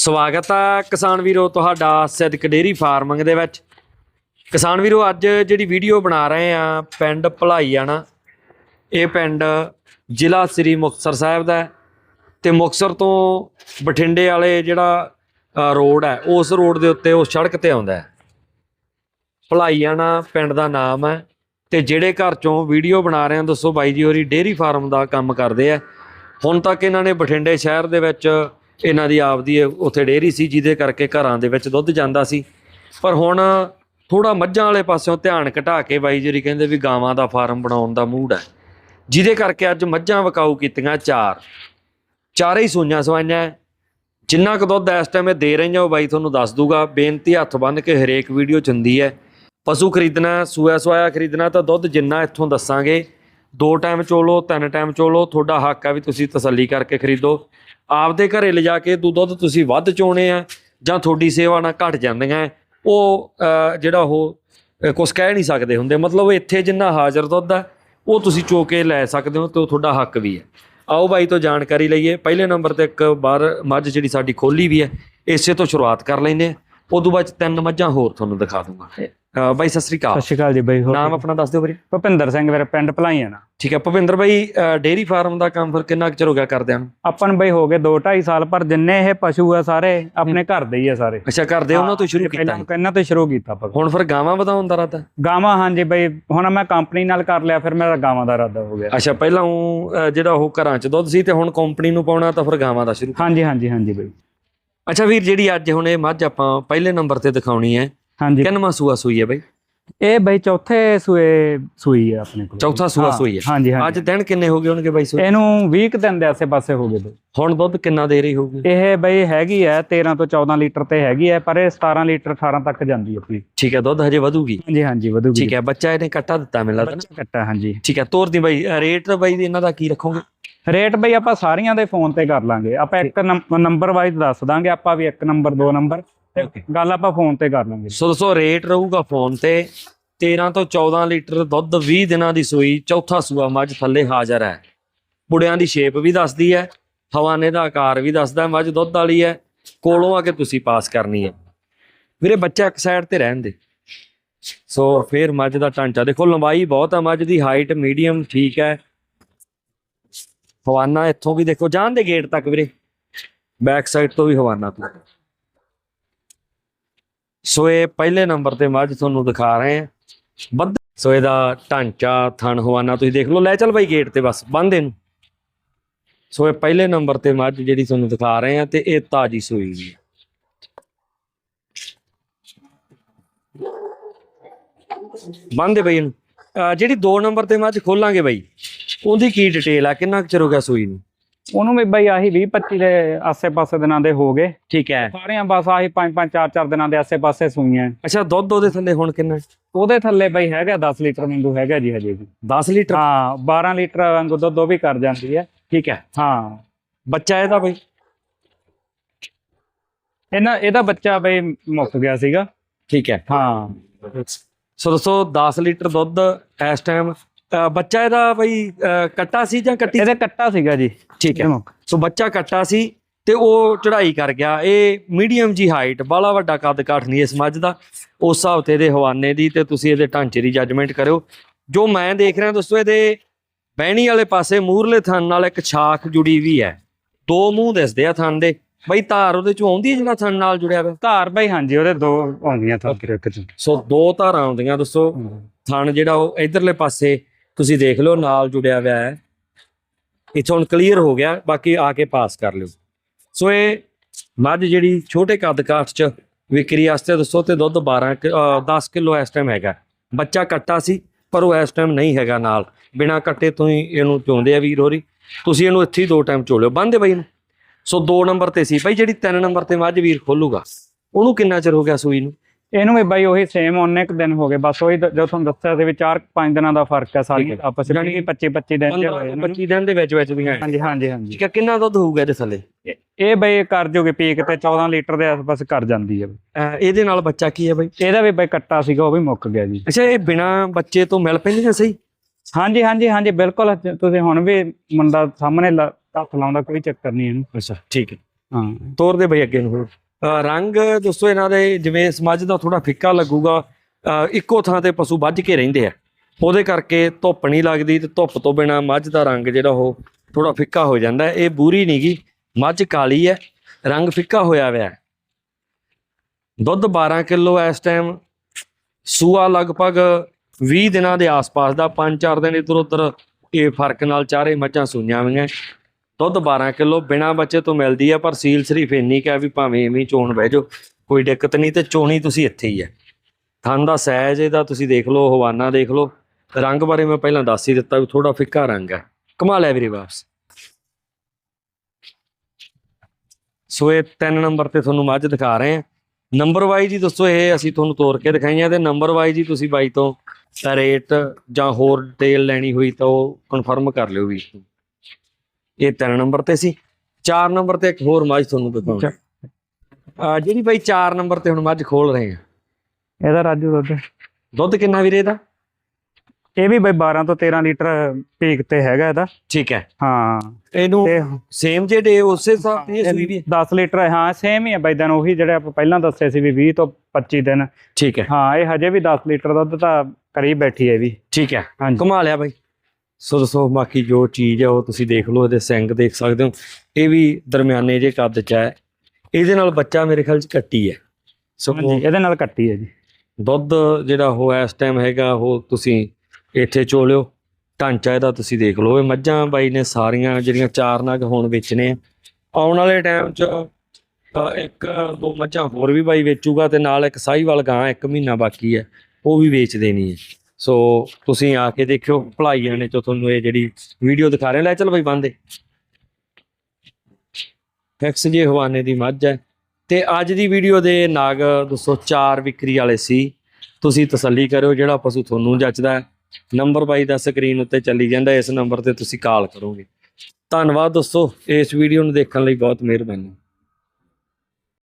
ਸਵਾਗਤ ਹੈ ਕਿਸਾਨ ਵੀਰੋ ਤੁਹਾਡਾ ਸਿੱਧਕ ਡੇਰੀ ਫਾਰਮਿੰਗ ਦੇ ਵਿੱਚ। ਕਿਸਾਨ ਵੀਰੋ, ਅੱਜ ਜਿਹੜੀ ਵੀਡੀਓ ਬਣਾ ਰਹੇ ਆ, ਪਿੰਡ ਭਲਾਈਆਣਾ। ਇਹ ਪਿੰਡ ਜ਼ਿਲ੍ਹਾ ਸ੍ਰੀ ਮੁਕਤਸਰ ਸਾਹਿਬ ਦਾ ਹੈ ਤੇ ਮੁਕਤਸਰ ਤੋਂ ਬਠਿੰਡੇ ਵਾਲੇ ਜਿਹੜਾ ਰੋਡ ਹੈ, ਉਸ ਰੋਡ ਦੇ ਉੱਤੇ ਉਹ ਸੜਕ ਤੇ ਆਉਂਦਾ ਹੈ। ਭਲਾਈਆਣਾ ਪਿੰਡ ਦਾ ਨਾਮ ਹੈ ਤੇ ਜਿਹੜੇ ਘਰ ਚੋਂ ਵੀਡੀਓ ਬਣਾ ਰਹੇ ਆ, ਦੱਸੋ ਬਾਈ ਜੀ ਹੋਰੀ ਡੇਰੀ ਫਾਰਮ ਦਾ ਕੰਮ ਕਰਦੇ ਆ। ਹੁਣ ਤੱਕ ਇਹਨਾਂ ਨੇ ਬਠਿੰਡੇ ਸ਼ਹਿਰ ਦੇ ਵਿੱਚ ਇਹਨਾਂ ਦੀ ਆਪਦੀ ਇਹ ਉੱਥੇ ਡੇਅਰੀ ਸੀ, ਜਿਹਦੇ ਕਰਕੇ ਘਰਾਂ ਦੇ ਵਿੱਚ ਦੁੱਧ ਜਾਂਦਾ ਸੀ। ਪਰ ਹੁਣ ਥੋੜਾ ਮੱਝਾਂ ਵਾਲੇ ਪਾਸਿਓਂ ਧਿਆਨ ਘਟਾ ਕੇ ਬਾਈ ਜੀ ਕਹਿੰਦੇ ਵੀ ਗਾਵਾਂ ਦਾ ਫਾਰਮ ਬਣਾਉਣ ਦਾ ਮੂਡ ਹੈ। ਜਿਹਦੇ ਕਰਕੇ ਅੱਜ ਮੱਝਾਂ ਵਕਾਊ ਕੀਤੀਆਂ ਚਾਰ। ਚਾਰੇ ਹੀ ਸੂਈਆਂ ਸਵਾਈਆਂ। ਜਿੰਨਾ ਕੁ ਦੁੱਧ ਇਸ ਟਾਈਮ ਇਹ ਦੇ ਰਹੀਆਂ, ਉਹ ਬਾਈ ਤੁਹਾਨੂੰ ਦੱਸ ਦੂਗਾ। ਬੇਨਤੀ ਹੱਥ ਬੰਨ ਕੇ ਹਰੇਕ ਵੀਡੀਓ ਚ ਹੁੰਦੀ ਹੈ। ਪਸ਼ੂ ਖਰੀਦਣਾ, ਸੂਆ ਸਵਾਇਆ ਖਰੀਦਣਾ ਤਾਂ ਦੁੱਧ ਜਿੰਨਾ ਇੱਥੋਂ ਦੱਸਾਂਗੇ। ਦੋ ਟਾਈਮ ਚੋਲੋ ਤਿੰਨ ਟਾਈਮ ਚੋਲੋ ਤੁਹਾਡਾ ਹੱਕ ਹੈ ਵੀ ਤੁਸੀਂ ਤਸੱਲੀ ਕਰਕੇ ਖਰੀਦੋ। ਆਪਦੇ ਘਰੇ ਲਿਜਾ ਕੇ ਦੁੱਧ ਦੁੱਧ ਤੁਸੀਂ ਵੱਧ ਚੋਣੇ ਆ ਜਾਂ ਤੁਹਾਡੀ ਸੇਵਾ ਨਾਲ ਘਟ ਜਾਂਦੀਆਂ ਉਹ ਜਿਹੜਾ ਉਹ ਅਹ, ਕੁਛ ਕਹਿ ਨਹੀਂ ਸਕਦੇ ਹੁੰਦੇ। ਮਤਲਬ ਇੱਥੇ ਜਿੰਨਾ ਹਾਜ਼ਰ ਦੁੱਧ ਹੈ ਉਹ ਤੁਸੀਂ ਚੋ ਕੇ ਲੈ ਸਕਦੇ ਹੋ ਤੇ ਉਹ ਤੁਹਾਡਾ ਹੱਕ ਵੀ ਹੈ। ਆਓ ਬਾਈ ਤੋਂ ਜਾਣਕਾਰੀ ਲਈਏ। ਪਹਿਲੇ ਨੰਬਰ ਤੇ ਇੱਕ ਬਾਹਰ ਮੱਝ ਜਿਹੜੀ ਸਾਡੀ ਖੋਲੀ ਵੀ ਹੈ ਇਸੇ ਤੋਂ ਸ਼ੁਰੂਆਤ ਕਰ ਲੈਂਦੇ ਆ। ਉਦੋਂ ਬਾਅਦ 'ਚ ਤਿੰਨ ਮੱਝਾਂ ਹੋਰ ਤੁਹਾਨੂੰ ਦਿਖਾ ਦੂੰਗਾ। ਅਹ, ਬਾਈ ਸਤਿ ਸ੍ਰੀ ਸਤਿ ਅਕਾਲ ਸ਼੍ਰੀ ਅਕਾਲ ਜੀ ਬਾਈ ਹੋਰ ਨਾਮ ਆਪਣਾ ਦੱਸ ਦਿਓ ਵੀਰੇ। ਭੁਪਿੰਦਰ ਸਿੰਘ ਮੇਰਾ ਪਿੰਡ ਭਲਾਈਆਂ ਨਾ ਠੀਕ ਹੈ ਭਵਿੰਦਰ ਬਾਈ ਡੇਰੀ ਫਾਰਮ ਦਾ ਕੰਮ ਫਿਰ ਕਿੰਨਾ ਕੁ ਚਿਰ ਹੋ ਗਿਆ ਕਰਦਿਆਂ ਨੂੰ? ਆਪਾਂ ਨੂੰ ਬਾਈ ਹੋ ਗਏ 2 2.5 ਸਾਲ ਪਰ ਜਿੰਨੇ ਇਹ ਪਸ਼ੂ ਆ ਸਾਰੇ ਆਪਣੇ ਘਰ ਦੇ ਹੀ ਆ ਸਾਰੇ। ਅੱਛਾ ਕਰਦੇ ਉਹਨਾਂ ਤੋਂ ਸ਼ੁਰੂ ਕੀਤਾ। ਪਹਿਲਾਂ। ਇਹਨਾਂ ਤੋਂ ਸ਼ੁਰੂ ਕੀਤਾ ਆਪਾਂ। ਹੁਣ ਫਿਰ ਗਾਵਾਂ ਵਧਾਉਣ ਦਾ ਇਰਾਦਾ? ਗਾਵਾਂ ਹਾਂਜੀ ਬਾਈ ਹੁਣ ਮੈਂ ਕੰਪਨੀ ਨਾਲ ਕਰ ਲਿਆ ਫਿਰ ਮੇਰਾ ਗਾਵਾਂ ਦਾ ਇਰਾਦਾ ਹੋ ਗਿਆ। ਅੱਛਾ ਪਹਿਲਾਂ ਉਹ ਅਹ, ਜਿਹੜਾ ਉਹ ਘਰਾਂ 'ਚ ਦੁੱਧ ਸੀ ਤੇ ਹੁਣ ਕੰਪਨੀ ਨੂੰ ਪਾਉਣਾ ਤਾਂ ਫਿਰ ਗਾਵਾਂ ਦਾ ਸ਼ੁਰੂ। ਹਾਂਜੀ ਹਾਂਜੀ ਹਾਂਜੀ ਬਾਈ। ਅੱਛਾ ਵੀਰ ਜਿਹੜੀ ਅੱਜ ਹੁਣ ਇਹ ਮੱਝ ਆਪਾਂ ਪਹਿਲੇ ਨੰਬਰ ਤੇ ਦਿਖਾਉਣੀ ਹੈ ਹਾਂਜੀ। ਕਿੰਨਵਾਂ ਸੂਆ ਸੂਈ ਹੈ ਬਾਈ? ਇਹ ਬਾਈ ਚੌਥੇ ਸੂਏ ਸੂਈ ਹੈ ਆਪਣੇ ਕੋਲ। ਚੌਥਾ ਸੂਆ ਹਾਂ, ਸੂਈ ਹੈ। ਹਾਂਜੀ ਅੱਜ ਹਾਂਜੀ ਦਿਨ ਕਿੰਨੇ ਹੋ ਗਏ ਹੋਣਗੇ ਬਾਈ ਸੂਈ ਇਹਨੂੰ 20 ਕੁ ਦਿਨ ਦੇ ਆਸੇ ਪਾਸੇ ਹੋ ਗਏ ਬਾਈ। ਹੁਣ ਦੁੱਧ ਕਿੰਨਾ ਦੇ ਰਹੀ ਹੋਊਗੀ? ਇਹ ਬਾਈ ਹੈਗੀ ਹੈ 13 ਤੋਂ 14 ਲੀਟਰ ਤੇ ਹੈਗੀ ਹੈ ਪਰ ਇਹ 17 ਲੀਟਰ 18 ਤੱਕ ਜਾਂਦੀ ਹੈ ਆਪਣੀ ਠੀਕ ਹੈ ਦੁੱਧ ਹਜੇ ਵਧੂਗੀ? ਹਾਂਜੀ ਹਾਂਜੀ ਵਧੂਗੀ। ਠੀਕ ਹੈ ਬੱਚਾ ਇਹਨੇ ਕੱਟਾ ਦਿੱਤਾ ਮੈਨੂੰ ਲੱਗਦਾ ਨਾ। ਬੱਚਾ ਕੱਟਾ ਹਾਂਜੀ। ਠੀਕ ਹੈ ਤੋਰ ਦੀ ਬਾਈ ਰੇਟ ਬਾਈ ਇਹਨਾਂ ਦਾ ਕੀ ਰੱਖੋਗੇ? ਰੇਟ ਬਈ ਆਪਾਂ ਸਾਰੀਆਂ ਦੇ ਫੋਨ ਤੇ ਕਰ ਲਾਂਗੇ। ਆਪਾਂ ਇੱਕ ਨੰਬਰ ਵਾਈਜ਼ ਦੱਸ ਦਾਂਗੇ ਆਪਾਂ ਵੀ ਇੱਕ ਨੰਬਰ ਦੋ ਨੰਬਰ। ਤੇ Okay. ਗੱਲ ਆਪਾਂ ਫੋਨ ਤੇ ਕਰ ਲਾਂਗੇ ਸੋ ਦੋਸਤੋ ਰੇਟ ਰਹੂਗਾ ਫੋਨ ਤੇ। 13 ਤੋਂ 14 ਲੀਟਰ ਦੁੱਧ 20 ਦਿਨਾਂ ਦੀ ਸੂਈ ਚੌਥਾ ਸੂਆ ਮੱਝ ਥੱਲੇ ਹਾਜ਼ਰ ਹੈ। ਬੁੜਿਆਂ ਦੀ ਸ਼ੇਪ ਵੀ ਦੱਸਦੀ ਹੈ ਹਵਾਨੇ ਦਾ ਆਕਾਰ ਵੀ ਦੱਸਦਾ ਹੈ, ਮੱਝ ਦੁੱਧ ਵਾਲੀ ਹੈ ਕੋਲੋਂ ਆ ਕੇ ਤੁਸੀਂ ਪਾਸ ਕਰਨੀ ਹੈ। ਵੀਰੇ ਬੱਚਾ ਇੱਕ ਸਾਈਡ ਤੇ ਰਹਿਣ ਦੇ। ਸੋ ਫਿਰ ਮੱਝ ਦਾ ਢਾਂਚਾ। ਦੇਖੋ ਲੰਬਾਈ ਬਹੁਤ ਹੈ ਮੱਝ ਦੀ ਹਾਈਟ ਮੀਡੀਅਮ ਠੀਕ ਹੈ। ਹਵਾਨਾ ਇੱਥੋਂ ਵੀ ਦੇਖੋ ਜਾਣ ਦੇ ਗੇਟ ਤੱਕ ਵੀਰੇ। ਬੈਕ ਸਾਈਡ ਤੋਂ ਵੀ ਹਵਾਨਾ ਤੋਂ। ਸੋ ਇਹ ਪਹਿਲੇ ਨੰਬਰ ਤੇ ਮੱਝ ਤੁਹਾਨੂੰ ਦਿਖਾ ਰਹੇ ਆ ਬੱਦ ਸੋ ਇਹਦਾ ਢਾਂਚਾ, ਥਣ, ਹਵਾਨਾ ਤੁਸੀਂ ਦੇਖ ਲਓ। ਲੈ ਚੱਲ ਬਾਈ ਗੇਟ ਤੇ ਬਸ ਬੰਦ ਇਹਨੂੰ। ਸੋ ਇਹ ਪਹਿਲੇ ਨੰਬਰ ਤੇ ਮੱਝ ਜਿਹੜੀ ਤੁਹਾਨੂੰ ਦਿਖਾ ਰਹੇ ਆ ਤੇ ਇਹ ਤਾਜੀ ਸੂਈ ਹੈ। ਬੰਦ ਦੇ ਬਈ ਇਹਨੂੰ। ਜਿਹੜੀ 2 ਨੰਬਰ ਤੇ ਮੱਝ ਖੋਲਾਂਗੇ ਬਾਈ, ਉਹਦੀ ਕੀ ਡਿਟੇਲ ਆ? ਕਿੰਨਾ ਕੁ ਚਿਰ ਹੋ ਗਿਆ ਸੂਈ ਨੂੰ? ਉਹਨੂੰ ਵੀ ਬਈ ਆਹੀ 20 25 ਦੇ ਆਸੇ-ਪਾਸੇ ਦਿਨਾਂ ਦੇ ਹੋ ਗਏ। ਠੀਕ ਹੈ। ਸਾਰੀਆਂ ਬਸ ਆਹੀ 5-5 4-4 ਦਿਨਾਂ ਦੇ ਆਸੇ-ਪਾਸੇ ਸੂਈਆਂ। ਅੱਛਾ ਦੁੱਧ ਉਹਦੇ ਥੱਲੇ ਹੁਣ ਕਿੰਨਾ? ਉਹਦੇ ਥੱਲੇ ਬਈ ਹੈਗਾ 10 ਲੀਟਰ ਵਾਂਗੂ ਹੈਗਾ ਜੀ ਹਜੇ ਵੀ। 10 ਲੀਟਰ? ਹਾਂ 12 ਲੀਟਰ ਵਾਂਗੂ ਦੁੱਧ ਉਹ ਵੀ ਕਰ ਜਾਂਦੀ ਹੈ। ਠੀਕ ਹੈ। ਹਾਂ। ਬੱਚਾ ਇਹਦਾ ਬਈ? ਇਹਨਾਂ ਇਹਦਾ ਬੱਚਾ ਬਈ ਮੁੱਕ ਗਿਆ ਸੀਗਾ। ਠੀਕ ਹੈ। ਹਾਂ। ਸੋ ਦੋਸਤੋ 10 ਲੀਟਰ ਦੁੱਧ ਇਸ ਟਾਈਮ ਬੱਚਾ ਇਹਦਾ ਬਈ ਕੱਟਾ ਸੀ ਜਾਂ ਕੱਟੀ ਇਹਦੇ ਕੱਟਾ ਸੀਗਾ ਜੀ। ਠੀਕ ਹੈ। ਸੋ ਬੱਚਾ ਕੱਟਾ ਸੀ ਤੇ ਉਹ ਚੜ੍ਹਾਈ ਕਰ ਗਿਆ। ਇਹ ਮੀਡੀਅਮ ਜੀ ਹਾਈਟ ਬਾਲਾ ਵੱਡਾ ਕੱਦ ਕਾਠ ਨਹੀਂ ਇਸ ਮੱਝ ਦਾ। ਉਸ ਹਿਸਾਬ ਤੇ ਇਹਦੇ ਹਵਾਨੇ ਦੀ ਤੇ ਤੁਸੀਂ ਇਹਦੇ ਢਾਂਚੇ ਦੀ ਜੱਜਮੈਂਟ ਕਰਿਓ। ਜੋ ਮੈਂ ਦੇਖ ਰਿਹਾ ਦੋਸਤੋ ਇਹਦੇ ਬਹਿਣੀ ਵਾਲੇ ਪਾਸੇ ਮੂਰਲੇ ਥਣ ਨਾਲ ਇੱਕ ਛਾਖ ਜੁੜੀ ਵੀ ਹੈ। ਦੋ ਮੂੰਹ ਦਿਸਦੇ ਆ ਥਣ ਦੇ। ਬਈ ਧਾਰ ਉਹਦੇ ਚੋਂ ਆਉਂਦੀ ਹੈ ਜਿਹੜਾ ਥਣ ਨਾਲ ਜੁੜਿਆ ਹੋਇਆ? ਧਾਰ ਬਈ ਹਾਂਜੀ ਉਹਦੇ ਦੋ ਆਉਂਦੀਆਂ ਚ ਸੋ ਦੋ ਧਾਰਾਂ ਆਉਂਦੀਆਂ ਦੋਸਤੋ। ਥਣ ਜਿਹੜਾ ਉਹ ਇਧਰਲੇ ਪਾਸੇ ਤੁਸੀਂ ਦੇਖ ਲਓ, ਨਾਲ ਜੁੜਿਆ ਹੋਇਆ ਹੈ। ਇੱਥੋਂ ਹੁਣ ਕਲੀਅਰ ਹੋ ਗਿਆ, ਬਾਕੀ ਆ ਕੇ ਪਾਸ ਕਰ ਲਿਓ। ਸੋ ਇਹ ਮੱਝ ਜਿਹੜੀ ਛੋਟੇ ਕੱਦ ਕਾਠ ਚ ਵਿਕਰੀ ਵਾਸਤੇ ਦੱਸੋ ਤੇ ਦੁੱਧ 12 ਕਿ- ਅਹ 10 ਕਿਲੋ ਇਸ ਟਾਈਮ ਹੈਗਾ। ਬੱਚਾ ਕੱਟਾ ਸੀ, ਪਰ ਉਹ ਇਸ ਟਾਈਮ ਨਹੀਂ ਹੈਗਾ ਨਾਲ। ਬਿਨਾ ਕੱਟੇ ਤੋਂ ਹੀ ਇਹਨੂੰ ਚੋਂਦੇ ਆ ਵੀਰ ਹੋਰੀ ਤੁਸੀਂ ਇਹਨੂੰ ਇੱਥੇ ਹੀ ਦੋ ਟਾਈਮ ਚੋਲਿਓ ਬੰਦੇ ਬਾਈ ਨੂੰ ਸੋ 2 ਨੰਬਰ ਤੇ ਸੀ। ਬਾਈ ਜਿਹੜੀ 3 ਨੰਬਰ ਤੇ ਮੱਝ ਵੀਰ ਖੋਲੂਗਾ, ਉਹਨੂੰ ਕਿੰਨਾ ਚਿਰ ਹੋ ਗਿਆ ਸੂਈ ਨੂੰ? ਇਹਨੂੰ ਵੀ ਬਾਈ ਉਹੀ ਸੇਮ ਉਹਨੇ ਕੁ ਦਿਨ ਹੋ ਗਏ। ਬਸ ਉਹੀ ਦ- ਜੋ ਤੁਹਾਨੂੰ ਦੱਸਿਆ ਸੀ ਵੀ 4-5 ਦਿਨਾਂ ਦਾ ਫ਼ਰਕ ਹੈ ਸਾਰੀ। ਠੀਕ ਹੈ। ਆਪਸ ਵਿੱਚ 25-25 ਦਿਨ ਦੇ 15 ਹੋਏ ਤੋਂ ਨੇ 25 ਦਿਨ ਦੇ ਵਿੱਚ ਵਿੱਚ ਦੀਆਂ ਹਾਂਜੀ ਹਾਂਜੀ ਹਾਂਜੀ। ਠੀਕ ਹੈ ਕਿੰਨਾ ਦੁੱਧ ਹੋਊਗਾ ਇਹਦੇ ਥੱਲੇ? ਇਹ- ਇਹ ਬਈ ਕਰ ਜੋਗੇ ਪੀਕ ਤੇ 14 ਲੀਟਰ ਦੇ ਆਸ-ਪਾਸ ਕਰ ਜਾਂਦੀ ਹੈ। ਬਈ। ਅਹ ਇਹਦੇ ਨਾਲ ਬੱਚਾ ਕੀ ਹੈ ਬਾਈ? ਇਹਦਾ ਵੀ ਬਈ ਕੱਟਾ ਸੀਗਾ ਉਹ ਵੀ ਮੁੱਕ ਗਿਆ ਜੀ। ਅੱਛਾ ਇਹ ਬਿਨਾ ਬੱਚੇ ਤੋਂ ਮਿਲ ਪੈਂਦੀਆਂ ਸਹੀ? ਹਾਂਜੀ ਹਾਂਜੀ ਹਾਂਜੀ ਬਿਲਕੁਲ। ਤੁਸੀਂ ਹੁਣ ਵੀ ਮੁੰਡਾ ਸਾਹਮਣੇ ਲ- ਹੱਥ ਲਾਉਂਦਾ ਕੋਈ ਚੱਕਰ ਨਹੀਂ ਇਹਨੂੰ। ਅੱਛਾ ਠੀਕ ਹੈ। ਹਾਂ। ਤੋਰ ਦੇ ਬਈ ਅੱਗੇ ਨੂੰ ਹੋਰ। ਰੰਗ ਦੋਸਤੋ ਇਹਨਾਂ ਦੇ, ਜਿਵੇਂ ਇਸ ਮੱਝ ਦਾ ਥੋੜਾ ਫਿੱਕਾ ਲੱਗੂਗਾ ਇੱਕੋ ਥਾਂ ਤੇ ਪਸ਼ੂ ਵੱਜ ਕੇ ਰਹਿੰਦੇ ਆ। ਉਹਦੇ ਕਰਕੇ ਧੁੱਪ ਨਹੀਂ ਲੱਗਦੀ ਤੇ ਧੁੱਪ ਤੋਂ ਬਿਨਾ ਮੱਝ ਦਾ ਰੰਗ ਜਿਹੜਾ ਉਹ ਥੋੜਾ ਫਿੱਕਾ ਹੋ ਜਾਂਦਾ ਹੈ। ਇਹ ਬੂਰੀ ਨਹੀਂਗੀ ਮੱਝ ਕਾਲੀ ਹੈ, ਰੰਗ ਫਿੱਕਾ ਹੋਇਆ ਹੋਇਆ ਹੈ। ਦੁੱਧ 12 ਕਿਲੋ ਇਸ ਟਾਈਮ ਸੂਆ ਲਗਭਗ 20 ਦਿਨਾਂ ਦੇ ਆਸ-ਪਾਸ ਦਾ 5-4 ਦਿਨ ਇਧਰ ਉਧਰ ਇਹ ਫ਼ਰਕ ਨਾਲ ਚਾਰੇ ਮੱਝਾਂ ਸੂਈਆਂ ਹੋਈਆਂ। ਦੁੱਧ 12 ਕਿਲੋ ਬਿਨਾ ਬੱਚੇ ਤੋਂ ਮਿਲਦੀ ਹੈ ਪਰ ਸੀਲ ਸਿਰਫ ਇੰਨੀ ਕਿ ਵੀ ਭਾਵੇਂ ਐਵੇਂ ਚੋਣ ਬਹਿ ਜਾਓ। ਕੋਈ ਦਿੱਕਤ ਨਹੀਂ ਤੇ ਚੋਣੀ ਤੁਸੀਂ ਇੱਥੇ ਹੀ ਹੈ ਥਣ ਦਾ ਸਾਈਜ਼ ਇਹਦਾ ਤੁਸੀਂ ਦੇਖ ਲਓ, ਹਵਾਨਾ ਦੇਖ ਲਓ। ਰੰਗ ਬਾਰੇ ਮੈਂ ਪਹਿਲਾਂ ਦੱਸ ਹੀ ਦਿੱਤਾ ਵੀ ਥੋੜਾ ਫਿੱਕਾ ਰੰਗ ਹੈ ਕਮਾ ਲਿਆ ਵੀਰੇ ਵਾਪਸ। ਸੋ ਇਹ ਤਿੰਨ ਨੰਬਰ ਤੇ ਤੁਹਾਨੂੰ ਮੱਝ ਦਿਖਾ ਰਹੇ। ਹਾਂ ਨੰਬਰ ਵਾਈਜ਼ ਹੀ ਦੱਸੋ, ਇਹ ਅਸੀਂ ਤੁਹਾਨੂੰ ਤੋਰ ਕੇ ਦਿਖਾਈਆਂ ਤੇ ਨੰਬਰ ਵਾਈਜ਼ ਹੀ ਤੁਸੀਂ ਬਾਈ ਤੋਂ ਰੇਟ ਜਾਂ ਹੋਰ ਡਿਟੇਲ ਲੈਣੀ ਹੋਈ ਤਾਂ ਉਹ ਕਨਫਰਮ ਕਰ ਲਿਓ ਵੀ। ਇਹ ਤਿੰਨ ਨੰਬਰ ਤੇ ਸੀ। ਚਾਰ ਨੰਬਰ ਤੇ ਇੱਕ ਹੋਰ ਮੱਝ ਤੁਹਾਨੂੰ ਦਿਖਾਉਣਾ ਆ ਜਿਹੜੀ ਬਾਈ ਚਾਰ ਨੰਬਰ ਤੇ ਹੁਣ ਮੱਝ ਖੋਲ ਰਹੇ ਆ। ਇਹਦਾ ਰਾਜੂ ਦੁੱਧ। ਦੁੱਧ ਕਿੰਨਾ ਵੀਰੇ ਦਾ ਇਹ ਵੀ ਬਈ 12 ਤੋਂ 13 ਲੀਟਰ ਪੀਕ ਤੇ ਹੈਗਾ ਇਹਦਾ। ਠੀਕ ਹੈ। ਹਾਂ। ਇਹਨੂੰ ਸੇਮ ਜੇ ਡੇ ਉਸੇ ਹਿਸਾਬ ਤੇ ਇਹ ਸੂਈ ਵੀ ਹੈ? 10 ਲੀਟਰ ਹੈ, ਹਾਂ ਸੇਮ ਹੀ ਹੈ ਬਈ ਦਿਨ। ਉਹੀ ਜਿਹੜੇ ਆਪਾਂ ਪਹਿਲਾਂ ਦੱਸੇ ਸੀ ਵੀ 20 ਤੋਂ 25 ਦਿਨ। ਠੀਕ ਹੈ। ਹਾਂ ਇਹ ਹਜੇ ਵੀ 10 ਲੀਟਰ ਦੁੱਧ ਤਾਂ ਕਰੀ ਬੈਠੀ ਹੈ ਵੀ। ਠੀਕ ਹੈ। ਕਮਾ ਲਿਆ ਬਾਈ। ਸੋ ਦੱਸੋ ਬਾਕੀ ਜੋ ਚੀਜ਼ ਹੈ ਉਹ ਤੁਸੀਂ ਦੇਖ ਲਓ ਇਹਦੇ ਸਿੰਗ ਦੇਖ ਸਕਦੇ ਹੋ। ਇਹ ਵੀ ਦਰਮਿਆਨੇ ਜੇ ਕੱਦ ਚ ਹੈ। ਇਹਦੇ ਨਾਲ ਬੱਚਾ ਮੇਰੇ ਖਿਆਲ ਚ ਕੱਟੀ ਹੈ। ਸੋ ਇਹਦੇ ਨਾਲ ਕੱਟੀ ਹੈ ਜੀ। ਦੁੱਧ ਜਿਹੜਾ ਉਹ ਇਸ ਟਾਈਮ ਹੈਗਾ ਉਹ ਤੁਸੀਂ ਇੱਥੇ ਚੋਲਿਓ। ਢਾਂਚਾ ਇਹਦਾ ਤੁਸੀਂ ਦੇਖ ਲਓ। ਇਹ ਮੱਝਾਂ ਬਾਈ ਨੇ ਸਾਰੀਆਂ ਜਿਹੜੀਆਂ ਚਾਰ ਨਗ ਹੁਣ ਵੇਚਣੇ। ਆ ਆਉਣ ਵਾਲੇ ਟਾਈਮ 'ਚ ਇੱਕ ਦੋ ਮੱਝਾਂ ਹੋਰ ਵੀ ਬਾਈ ਵੇਚੂਗਾ ਤੇ ਨਾਲ ਇੱਕ ਸਾਹੀਵਾਲ ਗਾਂ ਇੱਕ ਮਹੀਨਾ ਬਾਕੀ ਹੈ। ਉਹ ਵੀ ਵੇਚ ਦੇਣੀ ਹੈ। ਸੋ ਤੁਸੀਂ ਆ ਕੇ ਦੇਖਿਓ ਭਲਾਈਆਂ ਨੇ ਜੋ ਤੁਹਾਨੂੰ ਇਹ ਜਿਹੜੀ ਵੀਡੀਓ ਦਿਖਾ ਰਹੇ ਲੈ ਚੱਲ ਬਾਈ ਬੰਦੇ ਫਿਕਸ ਜੇ ਹਵਾਨੇ ਦੀ ਮੱਝ ਹੈ। ਤੇ ਅੱਜ ਦੀ ਵੀਡੀਓ ਦੇ ਨਾਗ 204 ਵਿਕਰੀ ਵਾਲੇ ਸੀ। ਤੁਸੀਂ ਤਸੱਲੀ ਕਰਿਓ, ਜਿਹੜਾ ਪਸ਼ੂ ਤੁਹਾਨੂੰ ਜੱਚਦਾ ਨੰਬਰ ਬਾਈ ਦਾ ਸਕਰੀਨ ਉੱਤੇ ਚੱਲੀ ਜਾਂਦਾ, ਇਸ ਨੰਬਰ ਤੇ ਤੁਸੀਂ ਕਾਲ ਕਰੋਗੇ। ਧੰਨਵਾਦ ਦੋਸਤੋ, ਇਸ ਵੀਡੀਓ ਨੂੰ ਦੇਖਣ ਲਈ ਬਹੁਤ ਮਿਹਰਬਾਨੀ।